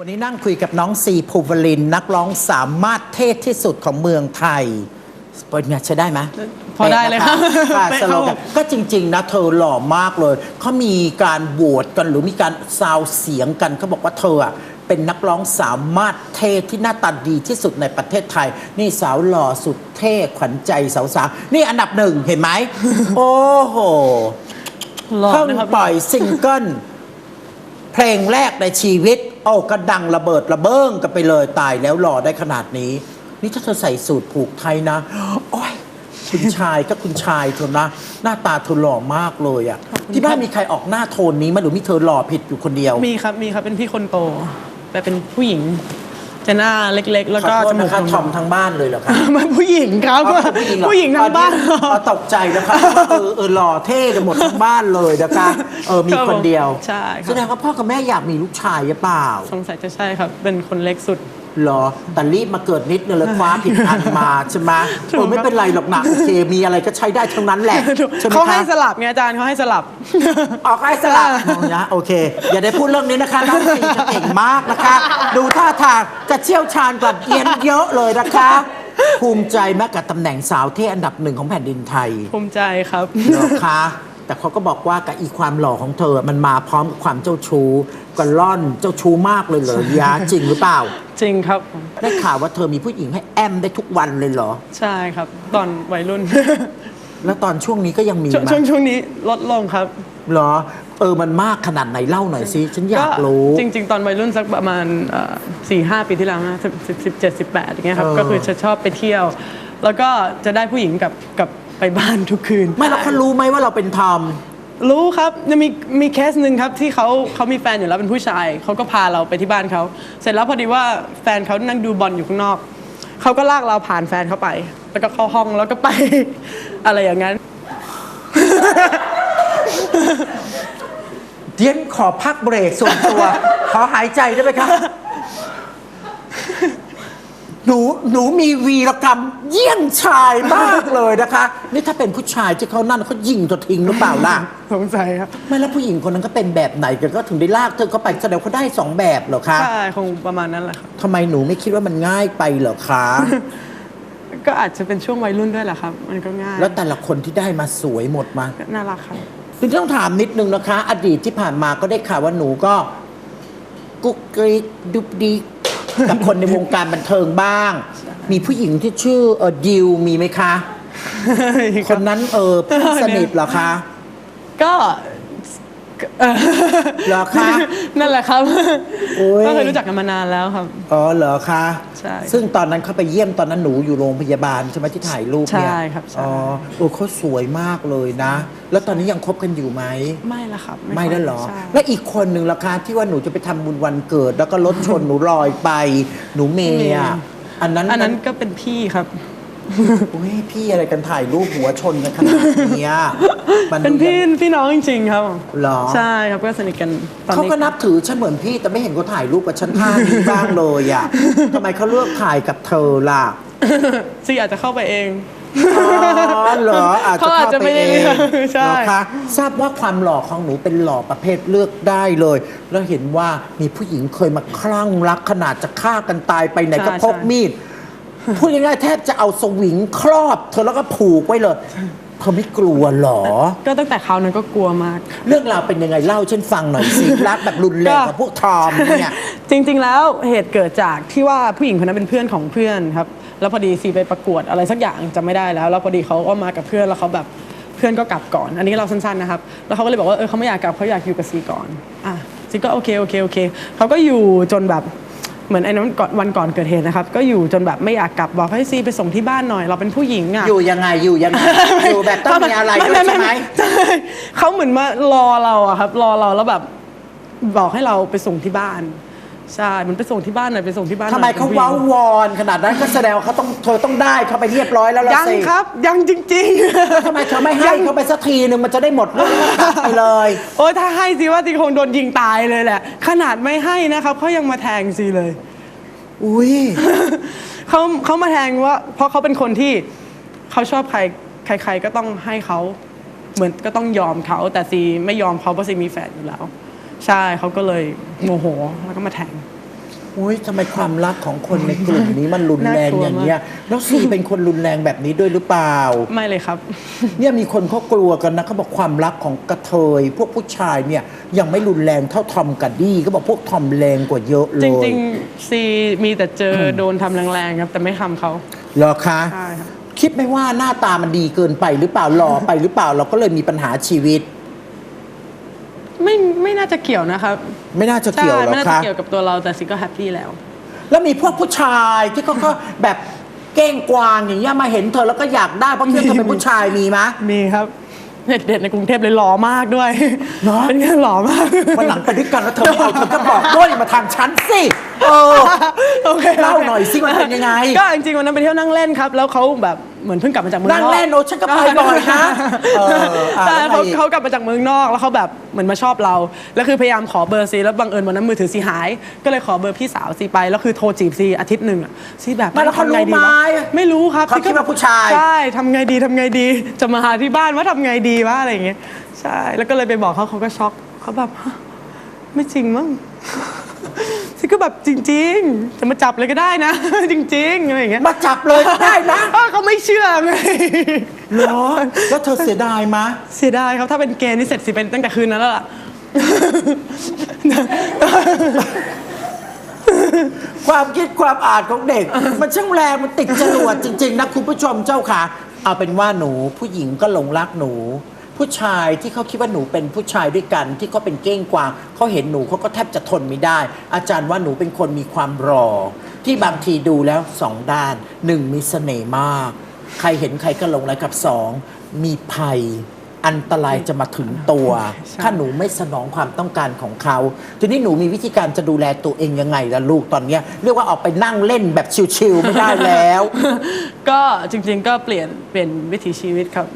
วันนี้นั่งคุยกับน้องซีภูวลิน นักร้องสามารถเทศที่สุดของเมืองไทยเป็นไงใช้ได้ไหมพอได้เลยค่ะค่ะเป๊ะสโลเข้าแกนก็จริง ๆ นะ เธอหล่อมากเลยเขามีการโหวตกันหรือมีการซาวเสียงกันเขาบอกว่าเธออะเป็นนักร้องสามารถเทศที่หน้าตาดีที่สุดในประเทศไทย นี่สาวหล่อสุดเท่ขวัญใจสาวๆนี่อันดับหนึ่งเห็นไหม โอ้โห หล่อเพิ่งนะครับ ปล่อยซิงเกิล เพลงแรกในชีวิต โอ้กระดังระเบิดระเบิ้งกันไปเลยตายแล้วหล่อได้ขนาดนี้ นี่ถ้าเธอใส่สูตรผูกไทยนะ โอ้ยคุณชายก็คุณชายเธอนะ หน้าตาเธอหล่อมากเลยอะที่บ้านมีใครออกหน้าโทนนี้ไหมหรือมีเธอหล่อผิดอยู่คนเดียว มีครับมีครับเป็นพี่คนโต แต่เป็นผู้หญิง จะหน้าเล็กๆ แล้วขอก็โทจษมูนะกคะโด่งทอมทั้งบ้านเลยเหรอคะมันผู้หญิงครับอ๋อเป็นผู้หญิงเหรอผู้หญิงทั้งบ้านอ๋อตกใจนะคะว่าเออเออหล่อเท่กันหมดทั้งบ้านเลยนะคะเออมีคนเดียวใช่คแสดรับงว่าพ่อกับแม่อยากมีลูกชายหรือเปล่า สงสัยจะใช่ครับ เป็นคนเล็กสุดเหรอแต่รีบมาเกิดนิดนึงแล้วคว้าผิดอันมาใช่ไหมถูกเออไม่เป็นไรหรอกนะโอเคมีอะไรก็ใช้ได้ทั้งนั้นแหละใช่ไหมเขาให้คะสลับไงอาจารย์เขาให้สลับออกให้สลับนะโอเค อย่าได้พูดเรื่องนี้นะคะน้องซีจะเก่งมากนะคะ ดูท่าทางจะเชี่ยวชาญกว่าเรียนเยอะเลยนะคะภูมิใจแม้กับตำแหน่งสาวเท่อันดับหนึ่งของแผ่นดินไทย ภูมิใจครับเหรอคะ แต่เขาก็บอกว่ากับอีความหล่อของเธอมันมาพร้อมกับความเจ้าชู้ก็ล่อนเจ้าชู้มากเลยเหรอยาจริงหรือเปล่า จริงครับ ได้ข่าวว่าเธอมีผู้หญิงให้แอมได้ทุกวันเลยเหรอ ใช่ครับ ตอนวัยรุ่น แล้วตอนช่วงนี้ก็ยังมีช่วงไหมช่วงช่วงนี้ลดลงครับ เหรอ เออมันมากขนาดไหนเล่าหน่อยสิฉันอยากรู้ จริง ๆ ตอนวัยรุ่นสักประมาณสี่ห้าปีที่แล้วนะสิบสิบสิบเจ็ดสิบแปดอย่างเงี้ยครับเออ ก็คือจะชอบไปเที่ยว แล้วก็จะได้ผู้หญิงกับกับ ไปบ้านทุกคืน ไม่แล้วเขารู้ไหมว่าเราเป็นทอม รู้ครับจะมีมีเคสหนึ่งครับที่เขาเขามีแฟนอยู่แล้วเป็นผู้ชายเขาก็พาเราไปที่บ้านเขาเสร็จแล้วพอดีว่าแฟนเขานั่งดูบอลอยู่ข้างนอกเขาก็ลากเราผ่านแฟนเขาไป แล้วก็เข้าห้องแล้วก็ไป อะไรอย่างนั้น เดียนขอพักเบรกส่วนตัว ขอหายใจได้ไหมครับ หนูหนูมีวีรกรรมเยี่ยงชายมากเลยนะคะ นี่ถ้าเป็นผู้ชายที่เขานั่นเขายิงตัวทิ้งหรือเปล่าล่ะ สงสัยครับ ไม่แล้วผู้หญิงคนนั้นก็เป็นแบบไหนกันก็ถึงได้ลากเธอเข้าไปแสดงเขาได้สองแบบเหรอคะใช่คงประมาณนั้นแหละครับ ทำไมหนูไม่คิดว่ามันง่ายไปเหรอคะ ก็อาจจะเป็นช่วงวัยรุ่นด้วยแหละครับ มันก็ง่ายแล้วแต่ละคนที่ได้มาสวยหมดมาก็น่ารักครับ ซึ่งต้องถามนิดนึงนะคะ อดีตที่ผ่านมาก็ได้ข่าวว่าหนูก็กุ๊กกริกดุบดิ กกับคนในวงการบันเทิงบ้าง มีผู้หญิงที่ชื่อเออดิวมีไหมคะ คนนั้นเออเพื่อนสนิทเหรอคะ ก็ เอ่อเหรอคะ นั่นแหละครับโอ้ย ก็เคยรู้จักกันมานานแล้วครับ อ๋อเหรอคะใช่ซึ่งตอนนั้นเขาไปเยี่ยมตอนนั้นหนูอยู่โรงพยาบาลใช่ไหมที่ถ่ายรูปเนี่ยใช่ครับใช่ อ๋อโอ้เขาสวยมากเลยนะ แล้วตอนนี้ยังคบกันอยู่ไหม ไม่ละครับไม่แล้วเหรอ ใช่และอีกคนหนึ่งล่ะคะที่ว่าหนูจะไปทำบุญวันเกิด แล้วก็รถชนหนูลอยไป หนูเมย์อะอันนั้นอันนั้นก็เป็นพี่ครับโอ้ยพี่อะไรกันถ่ายรูปหัวชนกันขนาดเนี้ยมัเป็นพี่พี่น้องจริงๆครับเหรอ ใช่ครับก็สนิทกันตอนเขานี้ก็นับถือฉันเหมือนพี่แต่ไม่เห็นเขาถ่ายรูปกับฉันท่านี้บ้างเลยอะทำไมเขาเลือกถ่ายกับเธอล่ะ ซีอาจจะเข้าไปเอง อ๋อเหรออาจจะเขาอาจจะเข้าไปไม่ได้เองเลือกใช่เหรอคะทราบว่าความหล่อของหนูเป็นหล่อประเภทเลือกได้เลย แล้วเห็นว่ามีผู้หญิงเคยมาคลั่งรักขนาดจะฆ่ากันตายไปไหนก็พกมีด พูดง่ายๆแทบจะเอาสวิงครอบ เธอแล้วก็ผูกไว้เลยเธอไม่กลัวเหรอ ก็ตั้งแต่คราวนั้นก็กลัวมาก เรื่องราวเป็นยังไงเล่าฉันฟังหน่อยสิรักแบบรุนแรงกับพวกทอมเนี่ย จริง ๆ แล้วเหตุเกิดจากที่ว่าผู้หญิงคนนั้นเป็นเพื่อนของเพื่อนครับ แล้วพอดีซีไปประกวดอะไรสักอย่างจำไม่ได้แล้ว แล้วพอดีเขาก็มากับเพื่อนแล้วเขาแบบเพื่อนก็กลับก่อน อันนี้เราสั้นๆนะครับ แล้วเขาก็เลยบอกว่าเออเขาไม่อยากกลับเขาอยากอยู่กับซีก่อน อะซีก็โอเคโอเคโอเคเขาก็อยู่จนแบบ เหมือนไอ้นั้นก่อนวันก่อนเกิดเหตุนะครับ ก็อยู่จนแบบไม่อยากกลับบอกให้ซีไปส่งที่บ้านหน่อย เราเป็นผู้หญิงอะอยู่ยังไงอยู่ยังไงอยู่แบบต้องมีอะไรด้วยใช่ไหมใช่เขาเหมือนมารอเราอะครับ รอเราแล้วแบบบอกให้เราไปส่งที่บ้าน ใช่ มันไปส่งที่บ้านหน่อยไปส่งที่บ้านหน่ทำอยไมเขาป็นผู้หญิงเว้าวอนขนาดนั้นก็แสดงว่าเขาต้องเธอต้องได้เขาไปเรียบร้อยแล้วละยังสิครับ ยังจริงๆ ทำไมเธอไม่ให้เขาไปสักทีหนึ่งมันจะได้หมดเรื่องแล้วก็กลับไปเลย โอ้ยถ้าให้สิว่าตีคงโดนยิงตายเลยแหละ ขนาดไม่ให้นะครับเขายังมาแทงซีเลย อุ้ย เขาเขามาแทงว่า เพราะเขาเป็นคนที่เขาชอบใครใคร ๆ ก็ต้องให้เขาเหมือนก็ต้องยอมเขาแต่ซีไม่ยอมเขาเพราะซีมีแฟนอยู่แล้ว ใช่เขาก็เลยโมโหแล้วก็มาแทง อุ้ยทำไมความรักของคนในกลุ่มนี้มันรุนแรงอย่างเงี้ยแล้วซีเป็นคนรุนแรงแบบนี้ด้วยหรือเปล่า ไม่เลยครับ เนี่ยมีคนเขากลัวกันนะเขาบอกความรักของกระเทย พวกผู้ชายเนี่ยยังไม่รุนแรงเท่าทอมกับดี้ก็บอกพวกทอมแรงกว่าเยอะเลยจริงๆซีมีแต่เจอโดนทำแรงๆครับ แต่ไม่ทำเขาเหรอคะใช่ครับคิดไหมว่าหน้าตามันดีเกินไปหรือเปล่าหล่อไปหรือเปล่าเราก็เลยมีปัญหาชีวิต ไม่ไม่น่าจะเกี่ยวนะครับไม่น่าจะเกี่ยวหรใช่อไม่น่าจะคะ เกี่ยวกับตัวเราแต่ซีก็แฮปปี้แล้ว แล้วมีพวกผู้ชายที่เขาก็ แบบเก้งกวางอย่างเงี้ยมาเห็นเธอแล้วก็อยากได้เพราะคิดว่าเธอเป็นผู้ชายมีไหมมีครับ เด็กๆในกรุงเทพเลยหล่อมากด้วยเหรอ เป็นไงหล่อมาก วันหลังไปด้วยกันแล้วเธอไม่เอาเธอก็บอกด้วยมาทางฉันสิเออ โอเคเล่าหน่อยสิมันเป็นยังไง ก็จริงๆวันนั้นไปเที่ยวนั่งเล่นครับ แล้วเขาแบบ เหมือนเพิ่งกลับมาจากเมืองนอกนั่งเล่นโอ้ฉันก็ไปบ่อยนะเอออะใช่แล้วไงเขาอีก เขากลับมาจากเมืองนอกแล้วเขาแบบเหมือนมาชอบเรา แล้วคือพยายามขอเบอร์ซีแล้วบังเอิญวันนั้นมือถือซีหาย ก็เลยขอเบอร์พี่สาวซีไปแล้วคือโทรจีบซีอาทิตย์หนึ่งอะซีแบบไม่แล้วเขาทำไงดีรู้ไหมวะไม่รู้ครับเขาคิดว่าผู้ชาย ใช่ทำไงดีทำไงดี จะมาหาที่บ้านว่าทำไงดีวะอะไรอย่างเงี้ยใช่แล้วก็เลยไปบอกเขาเขาก็ช็อกเขาแบบฮะไม่จริงมั้ง ซีก็แบบจริง ๆ จะมาจับเลยก็ได้นะ จริง ๆ อะไรอย่างเงี้ยมาจับเลยก็ได้นะอ้าวเขาไม่เชื่อไง เหรอแล้วเธอเสียดายมะ เสียดายครับ ถ้าเป็นเกย์นี่เสร็จสิเป็นตั้งแต่คืนนั้นแล้วล่ะ ความคิดความอ่านของเด็ก มันช่างแรงมันติดจรวดจริง ๆ นะคุณผู้ชมเจ้าค่ะ เอาเป็นว่าหนูผู้หญิงก็หลงรักหนู ผู้ชายที่เขาคิดว่าหนูเป็นผู้ชายด้วยกัน ที่เขาเป็นเก้งกวางเขาเห็นหนูเขาก็แทบจะทนไม่ได้ อาจารย์ว่าหนูเป็นคนมีความรอ ที่บางทีดูแล้วสองด้านหนึ่งมีเสน่ห์มาก ใครเห็นใครก็หลงรักกับสองมีภัยอันตรายจะมาถึงตัวใช่ถ้าหนูไม่สนองความต้องการของเขา ทีนี้หนูมีวิธีการจะดูแลตัวเองยังไงล่ะลูกตอนเนี้ยเรียกว่าออกไปนั่งเล่นแบบชิลๆไม่ได้แล้ว ก็จริงๆก็เปลี่ยนเปลี่ยนวิถีชีวิตครับ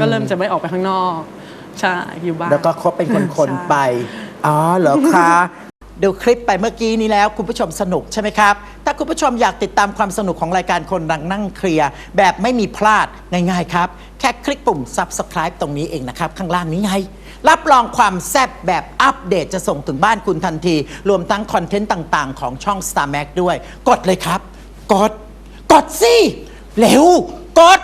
ก็เริ่มจะไม่ออกไปข้างนอกใช่อยู่บ้านแล้วก็คบเป็นคนใช่ๆไป อ๋อเหรอคะดูคลิปไปเมื่อกี้นี้แล้วคุณผู้ชมสนุกใช่ไหมครับ ถ้าคุณผู้ชมอยากติดตามความสนุกของรายการคนดังนั่งเคลียร์แบบไม่มีพลาดง่ายๆครับ แค่คลิกปุ่ม subscribe ตรงนี้เองนะครับ ข้างล่างนี้ไง รับรองความแซ่บแบบอัปเดตจะส่งถึงบ้านคุณทันที รวมทั้งคอนเทนต์ต่างๆ ของช่อง Star Max ด้วย กดเลยครับ กด กดสิเร็ว กด